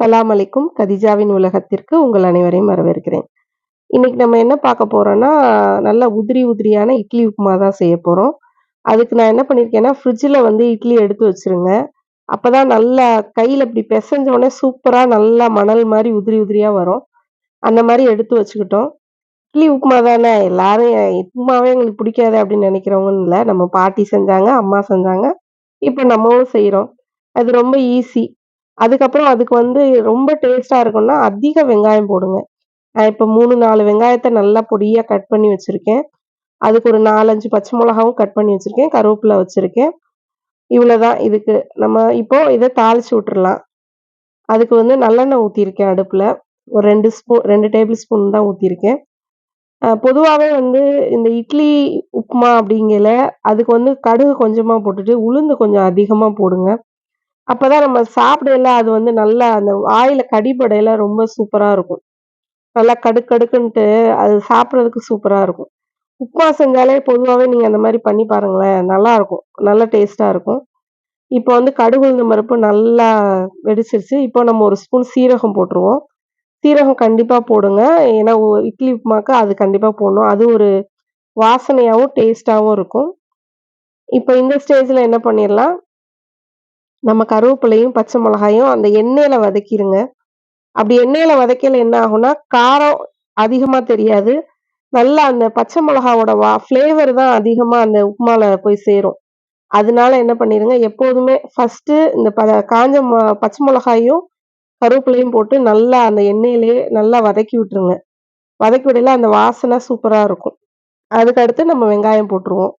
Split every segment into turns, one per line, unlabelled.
சலாம் அலைக்கும் கதிஜாவின் உலகத்திற்கு உங்கள் அனைவரையும் வரவேற்கிறேன். இன்னைக்கு நம்ம என்ன பார்க்க போறோம்னா நல்லா உதிரி உதிரியான இட்லி உப்புமா தான் செய்ய போறோம். அதுக்கு நான் என்ன பண்ணியிருக்கேன்னா ஃப்ரிட்ஜில் வந்து இட்லி எடுத்து வச்சிருங்க. அப்பதான் நல்லா கையில் இப்படி பிசைஞ்ச உடனே சூப்பராக நல்லா மணல் மாதிரி உதிரி உதிரியாக வரும். அந்த மாதிரி எடுத்து வச்சுக்கிட்டோம். இட்லி உப்புமா தானே எல்லாரும் உப்புமாவே எங்களுக்கு பிடிக்காது அப்படின்னு நினைக்கிறவங்கன்னு இல்லை. நம்ம பாட்டி செஞ்சாங்க அம்மா செஞ்சாங்க. இப்போ நம்மளும் செய்கிறோம் அது ரொம்ப ஈஸி அதுக்கப்புறம் அதுக்கு வந்து ரொம்ப டேஸ்ட்டாக இருக்கும்னா அதிக வெங்காயம் போடுங்க. நான் இப்போ மூணு நாலு வெங்காயத்தை நல்லா பொடியாக கட் பண்ணி வச்சுருக்கேன். அதுக்கு ஒரு நாலஞ்சு பச்சை மிளகாவும் கட் பண்ணி வச்சுருக்கேன். கருவேப்பிலை வச்சிருக்கேன். இவ்வளோதான் இதுக்கு நம்ம இப்போ இதை தாளித்து விட்டுறலாம். அதுக்கு வந்து நல்லெண்ணெய் ஊற்றிருக்கேன் அடுப்பில். ஒரு ரெண்டு ஸ்பூன் ரெண்டு டேபிள் ஸ்பூன் தான் ஊற்றிருக்கேன் பொதுவாகவே வந்து இந்த இட்லி உப்புமா அப்படிங்கல அதுக்கு வந்து கடுகு கொஞ்சமாக போட்டுட்டு உளுந்து கொஞ்சம் அதிகமாக போடுங்க. அப்போ தான் நம்ம சாப்பிடையில அது வந்து நல்லா அந்த வாயில் கடிபடையில ரொம்ப சூப்பராக இருக்கும். நல்லா கடுக்கடுக்குன்ட்டு அது சாப்பிட்றதுக்கு சூப்பராக இருக்கும். உப்புமா செஞ்சாலே பொதுவாகவே நீங்கள் அந்த மாதிரி பண்ணி பாருங்களேன். நல்லா டேஸ்ட்டாக நல்ல இருக்கும். இப்போ வந்து கடுகு உளுந்து பருப்பு நல்லா வெடிச்சிருச்சு. இப்போ நம்ம ஒரு ஸ்பூன் சீரகம் போட்டுருவோம். சீரகம் கண்டிப்பாக போடுங்க. ஏன்னா இட்லி உப்புமாக்கு அது கண்டிப்பாக போடணும். அது ஒரு வாசனையாகவும் டேஸ்ட்டாகவும் இருக்கும். இப்போ இந்த ஸ்டேஜில் என்ன பண்ணிடலாம் நம்ம கருவேப்பிலையும், பச்சை மிளகாயும் அந்த எண்ணெயில வதக்கிருங்க. அப்படி எண்ணெயில வதக்கையில என்ன ஆகும்னா, காரம் அதிகமா தெரியாது. நல்லா அந்த பச்சை மிளகாவோட வா ஃப்ளேவர் தான் அதிகமா அந்த உப்புமால போய் சேரும். அதனால என்ன பண்ணிருங்க, எப்போதுமே ஃபஸ்ட்டு இந்த ப காஞ்ச மொ பச்சை மிளகாயும், கருவேப்பிலையும் போட்டு நல்லா அந்த எண்ணெயிலேயே நல்லா வதக்கி விட்டுருங்க. வதக்கி விடையில அந்த வாசனை சூப்பராக இருக்கும். அதுக்கடுத்து நம்ம வெங்காயம் போட்டுருவோம்.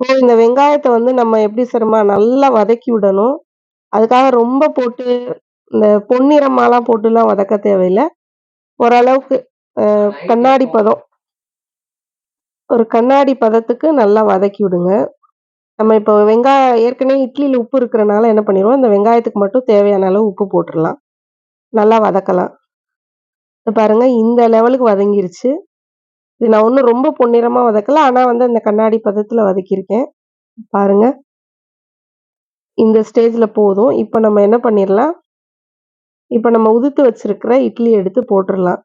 இப்போ இந்த வெங்காயத்த வந்து நம்ம எப்படி சொல்றோமா, நல்லா வதக்கி விடணும். அதுக்காக ரொம்ப போட்டு இந்த பொன்னிறமாலாம் போட்டுலாம் வதக்க தேவையில்ல. ஓரளவுக்கு அ கண்ணாடி பதம். ஒரு கண்ணாடி பதத்துக்கு நல்லா வதக்கி விடுங்க. நம்ம இப்போ வெங்காயம் ஏற்கனவே இட்லியில உப்பு இருக்கிறனால என்ன பண்ணிருவோம், இந்த வெங்காயத்துக்கு மட்டும் தேவையான அளவு உப்பு போட்டுறலாம். நல்லா வதக்கலாம். இப்ப பாருங்க இந்த லெவலுக்கு வதங்கிருச்சு. இது நான் ஒன்றும் ரொம்ப பொன்னிறமாக வதக்கல. ஆனால் வந்து அந்த கண்ணாடி பதத்தில் வதக்கியிருக்கேன். பாருங்க. இந்த ஸ்டேஜில் போதும். இப்போ நம்ம என்ன பண்ணிடலாம் இப்போ நம்ம உதுத்து வச்சிருக்கிற இட்லி எடுத்து போட்டுடலாம்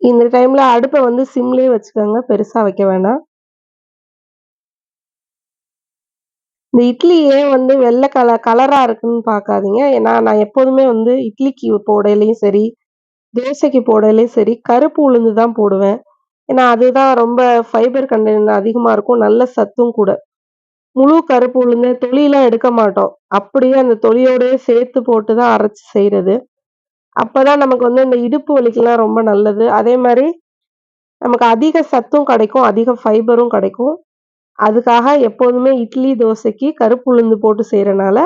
இந்த டைமில் அடுப்பை வந்து சிம்லேயே வச்சுக்கோங்க. பெருசாக வைக்க வேணாம். இந்த இட்லி ஏன் வந்து வெள்ளை கல கலராக இருக்குன்னு பார்க்காதீங்க. ஏன்னா, நான் எப்போதுமே வந்து இட்லிக்கு போடையிலையும் சரி, தோசைக்கு போடையிலையும் சரி, கருப்பு உளுந்து தான் போடுவேன். ஏன்னா, அதுதான் ரொம்ப ஃபைபர் கண்டென்ட் அதிகமாக இருக்கும். நல்ல சத்தும் கூட. முழு கருப்பு உளுந்து தொழிலாம் எடுக்க மாட்டோம். அப்படியே அந்த தொழியோடய சேர்த்து போட்டு தான் அரைச்சு அப்போ தான் நமக்கு வந்து இந்த இடுப்பு வலிக்கெல்லாம் ரொம்ப நல்லது. அதே மாதிரி நமக்கு அதிக சத்தும் கிடைக்கும். அதிக ஃபைபரும் கிடைக்கும். அதுக்காக எப்போதுமே இட்லி, தோசைக்கு கருப்பு உளுந்து போட்டு செய்கிறனால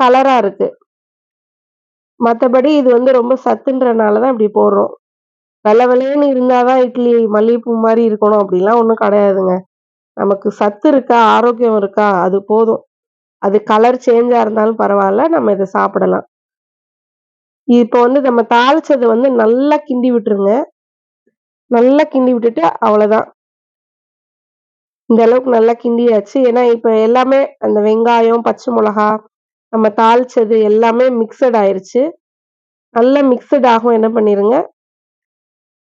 கலராக இருக்கு. மற்றபடி இது வந்து ரொம்ப சத்துன்றனால தான் இப்படி போடுறோம். வெள்ளை வெளேன்னு இருந்தா தான் இட்லி மல்லிகைப்பூ மாதிரி இருக்கணும் அப்படிலாம் ஒன்றும் கிடையாதுங்க. நமக்கு சத்து இருக்கா, ஆரோக்கியம் இருக்கா அது போதும். அது கலர் சேஞ்சாக இருந்தாலும் பரவாயில்ல நம்ம இதை சாப்பிடலாம். இப்போ வந்து நம்ம தாளிச்சதை வந்து நல்லா கிண்டி விட்டுருங்க. நல்லா கிண்டி விட்டுட்டு அவ்வளோதான். இந்த அளவுக்கு நல்லா கிண்டியாச்சு. ஏன்னா, இப்போ எல்லாமே அந்த வெங்காயம், பச்சை மிளகா, நம்ம தாளிச்சது எல்லாமே மிக்ஸட் ஆயிடுச்சு நல்லா மிக்ஸட் ஆகும் என்ன பண்ணிடுங்க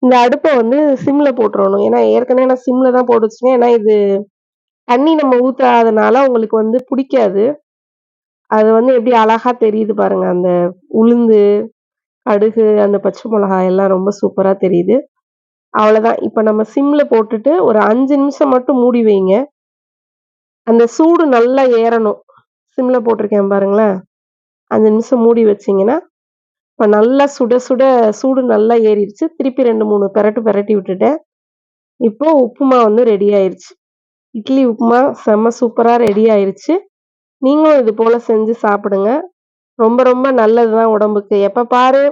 இந்த அடுப்பை வந்து சிம்மில் போட்டுறணும். ஏன்னா, ஏற்கனவே நான் சிம்மில் தான் போட்டு வச்சிருக்கேன். ஏன்னா, இது தண்ணி நம்ம ஊற்றாதனால உங்களுக்கு வந்து பிடிக்காது அது வந்து எப்படி அழகாக தெரியுது பாருங்கள் அந்த உளுந்து, கடுகு, அந்த பச்சை மிளகாய் எல்லாம் ரொம்ப சூப்பராக தெரியுது. அவ்வளோதான். இப்போ நம்ம சிம்மில் போட்டுட்டு ஒரு அஞ்சு நிமிஷம் மட்டும் மூடி வைங்க. அந்த சூடு நல்லா ஏறணும். சிம்மில் போட்டிருக்கேன் பாருங்களேன். அஞ்சு நிமிஷம் மூடி வச்சிங்கன்னா இப்போ நல்லா சுட சுட சூடு நல்லா ஏறிடுச்சு. திருப்பி 2, 3 பெரட்டு பெரட்டி விட்டுட்டேன். இப்போ உப்புமா வந்து ரெடி ஆயிடுச்சு இட்லி உப்புமா செம்ம சூப்பராக ரெடி ஆயிடுச்சு நீங்களும் இது போல் செஞ்சு சாப்பிடுங்க. ரொம்ப ரொம்ப நல்லது தான் உடம்புக்கு. எப்போ பாரு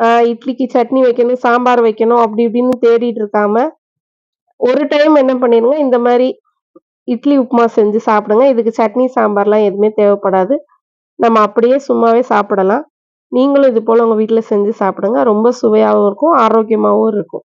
இட்லிக்கு சட்னி வைக்கணும், சாம்பார் வைக்கணும் அப்படி இப்படின்னு தேடிட்டு இருக்காம, ஒரு டைம் என்ன பண்ணிருங்க, இந்த மாதிரி இட்லி உப்புமா செஞ்சு சாப்பிடுங்க. இதுக்கு சட்னி, சாம்பார்லாம் எதுவுமே தேவைப்படாது. நம்ம அப்படியே சும்மாவே சாப்பிடலாம். நீங்களும் இது போல் உங்கள் வீட்டில் செஞ்சு சாப்பிடுங்க. ரொம்ப சுவையாகவும் இருக்கும், ஆரோக்கியமாகவும் இருக்கும்.